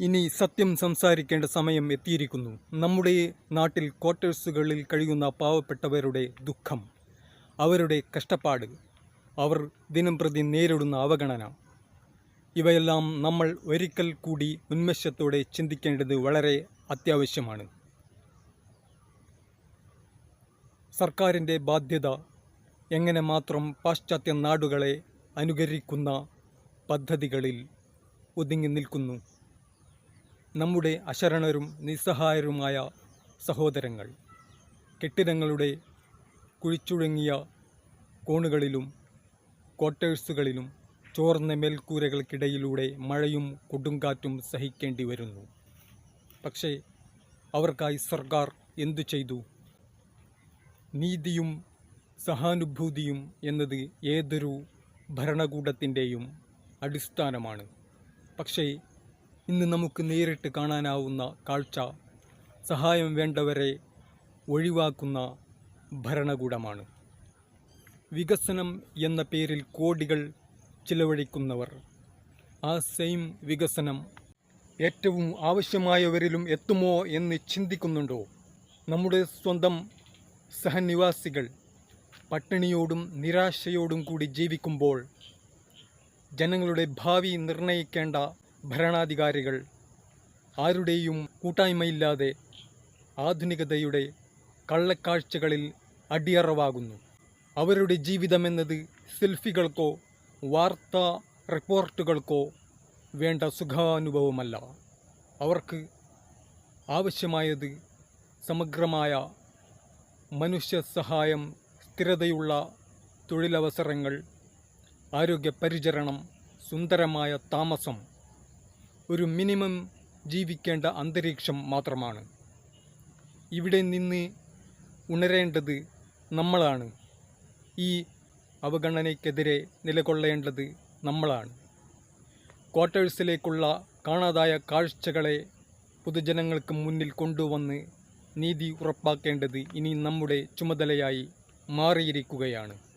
ഇനി സത്യം സംസാരിക്കേണ്ട സമയം എത്തിയിരിക്കുന്നു. നമ്മുടെ നാട്ടിൽ ക്വാർട്ടേഴ്സുകളിൽ കഴിയുന്ന പാവപ്പെട്ടവരുടെ ദുഃഖം അവരുടെ കഷ്ടപ്പാട് അവർ ദിനം പ്രതി നേരിടുന്ന അവഗണന. ഇവയെല്ലാം നമ്മൾ ഒരിക്കൽ കൂടി ഉന്മേഷത്തോടെ ചിന്തിക്കേണ്ടത് വളരെ അത്യാവശ്യമാണ്. സർക്കാരിന്റെ ബാധ്യത എങ്ങനെ മാത്രം പാശ്ചാത്യ നാടുകളെ അനുകരിക്കുന്ന പദ്ധതികളിൽ ഒതുങ്ങി നിൽക്കുന്നു? നമ്മുടെ അശരണരും നിസ്സഹായരുമായ സഹോദരങ്ങൾ. കെട്ടിടങ്ങളുടെ കുഴിച്ചുഴങ്ങിയ കോണുകളിലും ക്വാർട്ടേഴ്സുകളിലും ചോർന്ന മേൽക്കൂരകൾക്കിടയിലൂടെ മഴയും കൊടുങ്കാറ്റും സഹിക്കേണ്ടി വരുന്നു. പക്ഷേ അവർക്കായി സർക്കാർ എന്തു ചെയ്തു? നീതിയും സഹാനുഭൂതിയും എന്നത് ഏതൊരു ഭരണകൂടത്തിന്റെയും അടിസ്ഥാനമാണ്. പക്ഷേ ഇന്ന് നമുക്ക് നേരിട്ട് കാണാനാവുന്ന കാഴ്ച സഹായം വേണ്ടവരെ ഒഴിവാക്കുന്ന ഭരണകൂടമാണ്. വികസനം എന്ന പേരിൽ കോടികൾ ചിലവഴിക്കുന്നവർ. ആ സെയിം വികസനം ഏറ്റവും ആവശ്യമായവരിലും എത്തുമോ എന്ന് ചിന്തിക്കുന്നുണ്ടോ? നമ്മുടെ സ്വന്തം സഹനിവാസികൾ പട്ടിണിയോടും നിരാശയോടും കൂടി ജീവിക്കുമ്പോൾ ജനങ്ങളുടെ ഭാവി നിർണയിക്കേണ്ട ഭരണാധികാരികൾ ആരുടെയും കൂട്ടായ്മയില്ലാതെ ആധുനികതയുടെ കള്ളക്കാഴ്ചകളിൽ അടിയറവാകുന്നു. അവരുടെ ജീവിതമെന്നത് സെൽഫികൾക്കോ വാർത്താ റിപ്പോർട്ടുകൾക്കോ വേണ്ട സുഖാനുഭവമല്ല. അവർക്ക് ആവശ്യമായത് സമഗ്രമായ മനുഷ്യ സഹായം സ്ഥിരതയുള്ള തൊഴിലവസരങ്ങൾ ആരോഗ്യ പരിചരണം സുന്ദരമായ താമസം ഒരു മിനിമം ജീവിക്കേണ്ട അന്തരീക്ഷം മാത്രമാണ്. ഇവിടെ നിന്ന് ഉണരേണ്ടത് നമ്മളാണ്. ഈ അവഗണനയ്ക്കെതിരെ നിലകൊള്ളേണ്ടത് നമ്മളാണ്. ക്വാർട്ടേഴ്സിലേക്കുള്ള കാണാതായ കാഴ്ചകളെ പൊതുജനങ്ങൾക്ക് മുന്നിൽ കൊണ്ടുവന്ന് നീതി ഉറപ്പാക്കേണ്ടത് ഇനി നമ്മുടെ ചുമതലയായി മാറിയിരിക്കുകയാണ്.